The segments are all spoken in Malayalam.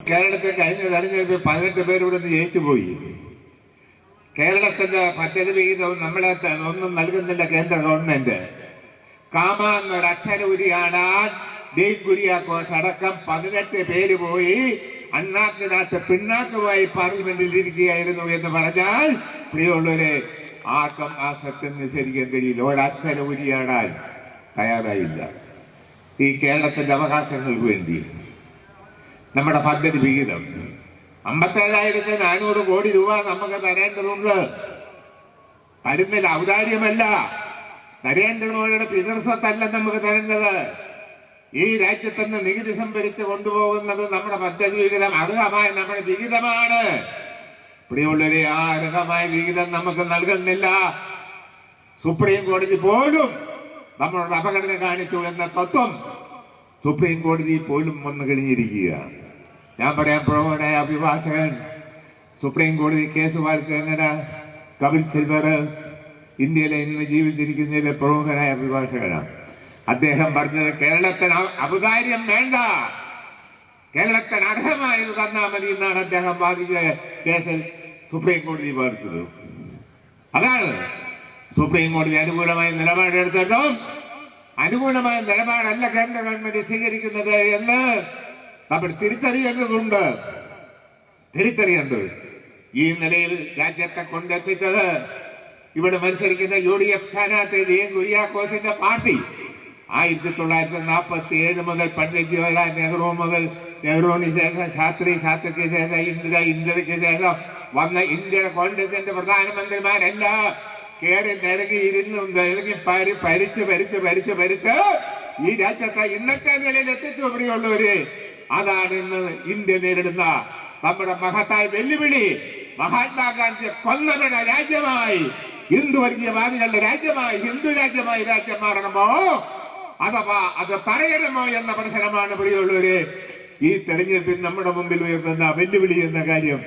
കേരളത്തിൽ കഴിഞ്ഞ തെരഞ്ഞെടുപ്പിൽ പതിനെട്ട് പേര് ഇവിടെ നിന്ന് ജയിച്ചു പോയി. കേരളത്തിന്റെ പദ്ധതി വിഹിതം നമ്മളെ ഒന്നും നൽകുന്നില്ല കേന്ദ്ര ഗവൺമെന്റ്. കാമ എന്നൊരു അക്ഷര ഉരിയാണ് ഡീൻ കുര്യാക്കോസ് അടക്കം പതിനെട്ട് പേര് പോയി. അണ്ണാക്കിനകത്ത് പിന്നാക്കുമായി പാർലമെന്റിൽ ഇരിക്കുകയായിരുന്നു എന്ന് പറഞ്ഞാൽ പ്രിയമുള്ളവരെ ആർക്കും ആ സത്യം നിഷേധിക്കാൻ കഴിയില്ല. ഒരക്ഷര ഉരിയാടാൻ തയ്യാറായില്ല. ഈ കേരളത്തിന്റെ അവകാശങ്ങൾക്ക് വേണ്ടി. നമ്മുടെ പദ്ധതി വിഹിതം. അമ്പത്തേഴായിരത്തി നാനൂറ് കോടി രൂപ നമുക്ക് തരേണ്ടതുണ്ട് തരുന്നില്ല ഔദാര്യമല്ല. നരേന്ദ്രമോദിയുടെ പിതൃസ്വത്തല്ല നമുക്ക് തരേണ്ടത് ഈ രാജ്യത്ത് നിന്ന് നികുതി സംഭരിച്ച് കൊണ്ടുപോകുന്നത് നമ്മുടെ പദ്ധതി വിഹിതം. അർഹമായ നമ്മുടെ വിഹിതമാണ്. ഇവിടെയുള്ളവരെ ആ അർഹമായ വിഹിതം നമുക്ക് നൽകുന്നില്ല. സുപ്രീം കോടതി പോലും നമ്മളോട് അപകടത കാണിച്ചു എന്ന തത്വം സുപ്രീം കോടതി പോലും വന്നു കഴിഞ്ഞിരിക്കുക ഞാൻ പറയാൻ പ്രമുഖനായ അഭിഭാഷകൻ. സുപ്രീം കോടതി കേസ് വായിക്കുന്ന കപിൽ സിൽവർ ഇന്ത്യയിലെ ഇന്ന് ജീവിച്ചിരിക്കുന്നതിലെ പ്രമുഖനായ അഭിഭാഷകനാണ്. അദ്ദേഹം പറഞ്ഞത് കേരളത്തിന് അപകാര്യം വേണ്ട. കേരളത്തിന് അർഹമായത് തന്നാ മതി എന്നാണ് അദ്ദേഹം വാദിച്ച കേസിൽ സുപ്രീം കോടതി വാദിച്ചത് അതാണ് സുപ്രീം കോടതി അനുകൂലമായ നിലപാടെടുത്തിട്ടും അനുകൂലമായ നിലപാടല്ല കേന്ദ്ര ഗവൺമെന്റ് സ്വീകരിക്കുന്നത് എന്ന് നമ്മൾ തിരിച്ചറിയേണ്ടതുണ്ട്. തിരിച്ചറിയേണ്ടത്. ഈ നിലയിൽ രാജ്യത്തെ കൊണ്ടെത്തിച്ചത് ഇവിടെ മത്സരിക്കുന്ന യു ഡി എഫ് സ്ഥാനാർത്ഥി ജെ കുര്യാക്കോസിന്റെ പാർട്ടി. ആയിരത്തി തൊള്ളായിരത്തി നാൽപ്പത്തി ഏഴ് മുതൽ പണ്ഡിറ്റ് ജവഹർലാൽ നെഹ്റു മുതൽ നെഹ്റുവിന് ശേഷം ശാസ്ത്രി ശാസ്ത്രിക്ക് ശേഷം ഇന്ദിര ഇന്ദിരയ്ക്ക് ശേഷം വന്ന ഇന്ത്യയുടെ കോൺഗ്രസിന്റെ പ്രധാനമന്ത്രിമാരെല്ലാം കയറി നിരകി ഇരുന്ന് നിരകി പരി പരിച്ച് പരിച്ച് പരിച്ച് ഭരിച്ച് ഈ രാജ്യത്തെ ഇന്നത്തെ നിലയിൽ എത്തിച്ചു ഇവിടെയുള്ളവര്. അതാണ് ഇന്ന് ഇന്ത്യ നേരിടുന്ന നമ്മുടെ മഹത്തായ വെല്ലുവിളി. മഹാത്മാഗാന്ധിയെ കൊന്നവരുടെ രാജ്യമായി ഹിന്ദു വർഗീയവാദികളുടെ രാജ്യമായി ഹിന്ദു രാജ്യമായി രാജ്യം മാറണമോ? അഥവാ അത് പറയണമോ എന്ന പ്രശ്നമാണ് പ്രിയമുള്ളവര്. ഈ തെരഞ്ഞെടുപ്പിൽ നമ്മുടെ മുമ്പിൽ ഉയർത്തുന്ന വെല്ലുവിളി എന്ന കാര്യം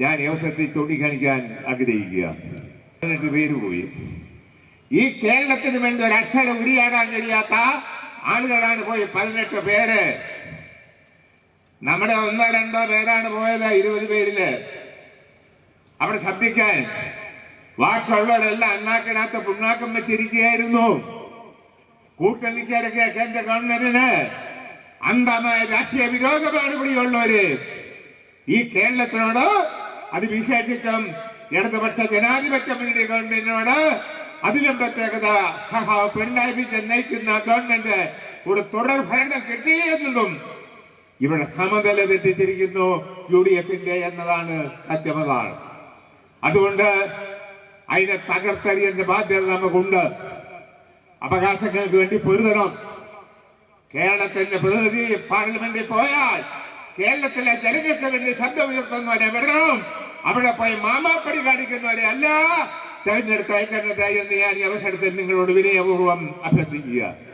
ഞാൻ അവസരത്തിൽ ചൂണ്ടിക്കാണിക്കാൻ ആഗ്രഹിക്കുക പതിനെട്ട് പേര് പോയി. ഈ കേരളത്തിന് വേണ്ടി ഒരു അക്ഷരം ഉരിയാടാൻ കഴിയാത്ത ആളുകളാണ് പോയി പതിനെട്ട് പേര്. നമ്മുടെ ഒന്നോ രണ്ടോ പേരാണ് പോയത് ഇരുപത് പേരിൽ. അവിടെ ശബ്ദിക്കാൻ. വാക്കുള്ളവരെല്ലാം അണ്ണാക്കിനകത്ത് പുണ്ണാക്കം വെച്ചിരിക്കുകയായിരുന്നു. കൂട്ടണിക്കാരൊക്കെ കേന്ദ്ര ഗവൺമെന്റിന് അന്ധമായ രാഷ്ട്രീയ വിരോധമാണ് ഇവിടെയുള്ളവര് ഈ കേരളത്തിനോട് അത് വിശേഷിച്ചും ഇടതുപക്ഷ ജനാധിപത്യ മുന്നണി ഗവൺമെന്റിനോട് അതിലും പ്രത്യേകത പിണറായി നയിക്കുന്ന ഗവൺമെന്റ് ഒരു തുടർ ഭരണം കിട്ടിയെന്നതും ഇവിടെ സമനില തെറ്റിച്ചിരിക്കുന്നു യു ഡി എഫിന്റെ എന്നതാണ് സത്യമതാണ്. അതുകൊണ്ട് അതിനെ തകർത്തെറിയേണ്ട ബാധ്യത നമുക്കുണ്ട്. അവകാശങ്ങൾക്ക് വേണ്ടി പൊരുതണം. കേരളത്തിന്റെ പ്രതിനിധി പാർലമെന്റിൽ പോയാൽ കേരളത്തിലെ ജനങ്ങൾക്ക് വേണ്ടി ശബ്ദം ഉയർത്തുന്നവരെ വിടണം. അവിടെ പോയി മാമാപ്പടി കാണിക്കുന്നവരെ അല്ല. തെരഞ്ഞെടുത്ത് അയക്കേണ്ടതായി എന്ന് ഞാൻ ഈ അവസരത്തിൽ നിങ്ങളോട് വിനയപൂർവം അഭ്യർത്ഥിക്കുക.